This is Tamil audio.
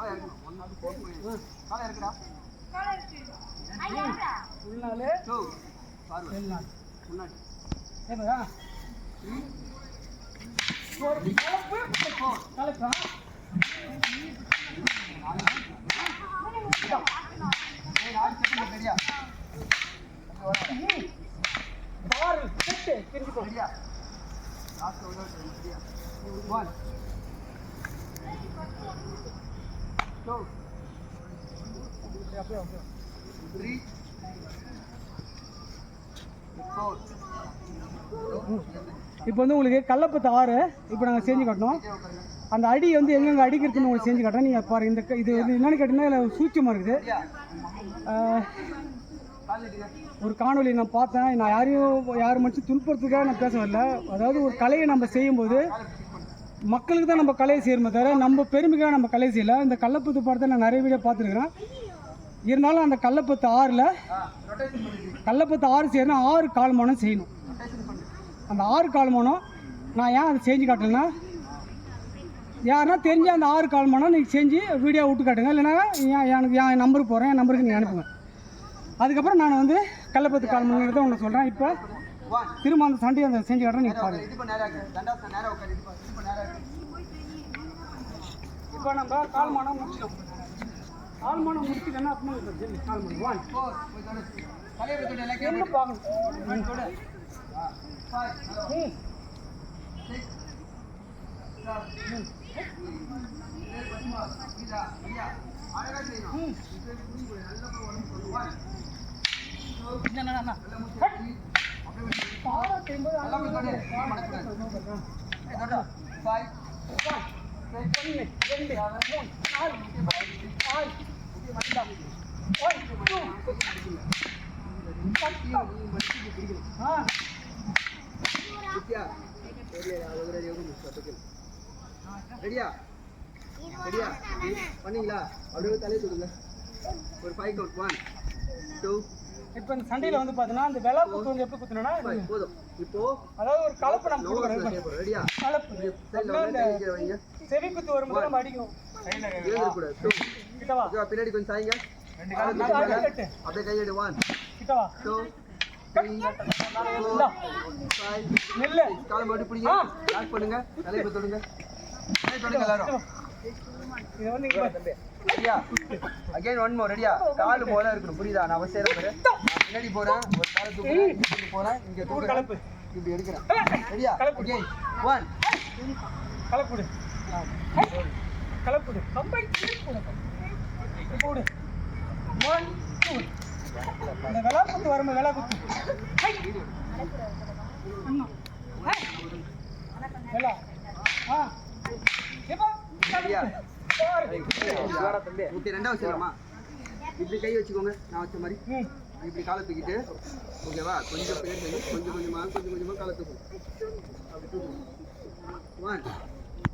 காலை முன்னாடி ஏப்பா ஒரு கலப்பு இப்போ வந்து உங்களுக்கு கல்லப்பத்து ஆறு இப்போ நாங்கள் செஞ்சு காட்டணும் அந்த அடி வந்து எங்கெங்கே அடிக்கிறதுன்னு உங்களுக்கு செஞ்சு காட்டுறோம் நீங்கள் பாருங்க இந்த இது வந்து என்னென்னு கேட்டிங்கன்னா இதில் சூட்சமாக இருக்குது. ஒரு காணொலி நான் பார்த்தேன். நான் யாரையும் யார் மனுஷன் துன்புறத்துக்காக நான் பேச வரல. அதாவது ஒரு கலையை நம்ம செய்யும்போது மக்களுக்கு தான் நம்ம கலையை செய்யணுமே தவிர நம்ம பெருமைக்காக நம்ம கலை செய்யலை. இந்த கள்ளப்பத்து படத்தை நான் நிறைய வீடியோ பார்த்துருக்குறேன். இருந்தாலும் அந்த கள்ளப்பத்து ஆறில் கள்ளப்பத்து ஆறு செய்யணும் ஆறு கால்மானம் செய்யணும். அந்த ஆறு கால்மானம் நான் ஏன் அதை செஞ்சு காட்டுறேன்னா யாருன்னா தெரிஞ்ச அந்த ஆறு கால்மானம் நீங்கள் செஞ்சு வீடியோ விட்டு காட்டுங்க. இல்லைன்னா ஏன் எனக்கு என் நம்பருக்கு போகிறேன் என் நம்பருக்கு நீங்கள் அனுப்புங்க. அதுக்கப்புறம் நான் வந்து கள்ளப்பத்து கால்மணிங்கிறத ஒன்று சொல்கிறேன் இப்போ திரும்ப அந்த சண்டையை அந்த செஞ்சு இது பண்ண நேரா இப்போ நம்ம கால்மானம் முடிச்சிடும் கால்மானம் முடிச்சுட்டு என்ன ஒன் தலையை போய் தொடு எல்லாம் என்ன பார்க்கணும் ஒன் ம். ரெடியா? ரெடியா? பண்ணீங்களா? அப்படியே தலையை சொல்லுங்க ஒரு ஃபைவ் கவுண்ட் ஒன் டூ இப்போ இந்த சண்டையில் வந்து பார்த்தீங்கன்னா அந்த விலை குத்து வந்து எப்படி குத்துனா இப்போ அதாவது ஒரு கலப்பு நம்ம கொடுக்குறோம் கலப்பு. இந்த செவி குத்து வரும்போது நம்ம ஓகேவா பின்னாடி கொஞ்சம் சாய்ங்க. அப்படியே கையெடு ஒன் கிட்டவா டூ த்ரீ இந்தா. ஃபைவ் நெல்லு. காலை மட்டும் பிடிங்க. லாக் பண்ணுங்க. தலையை போய் தொடுங்க. தலையை தொடுங்க எல்லாரும். ரெடியா அகைன் ஒன் மோர் ரெடியா கால் போல இருக்கணும் புரியுதா? நான் அவசியம் பின்னாடி போறேன். ஒரு காலை இப்படி போறேன். இங்க இப்படி எடுக்கிறேன். ரெடியா அகைன் ஒன் கலப்புடு. கலப்புடு. கம்பை போடு. ஒன் டூ விலை குத்து வரும்போது குத்து ரெண்டாவது செய்யலாமா இப்படி கை வச்சுக்கோங்க. நான் வச்ச மாதிரி. இப்படி காலை தூக்கிட்டு ஓகேவா கொஞ்சம் பேர் கொஞ்சம் கொஞ்சம் கொஞ்சமா கொஞ்சம் கொஞ்சமா காலை தூக்கும் ஒன்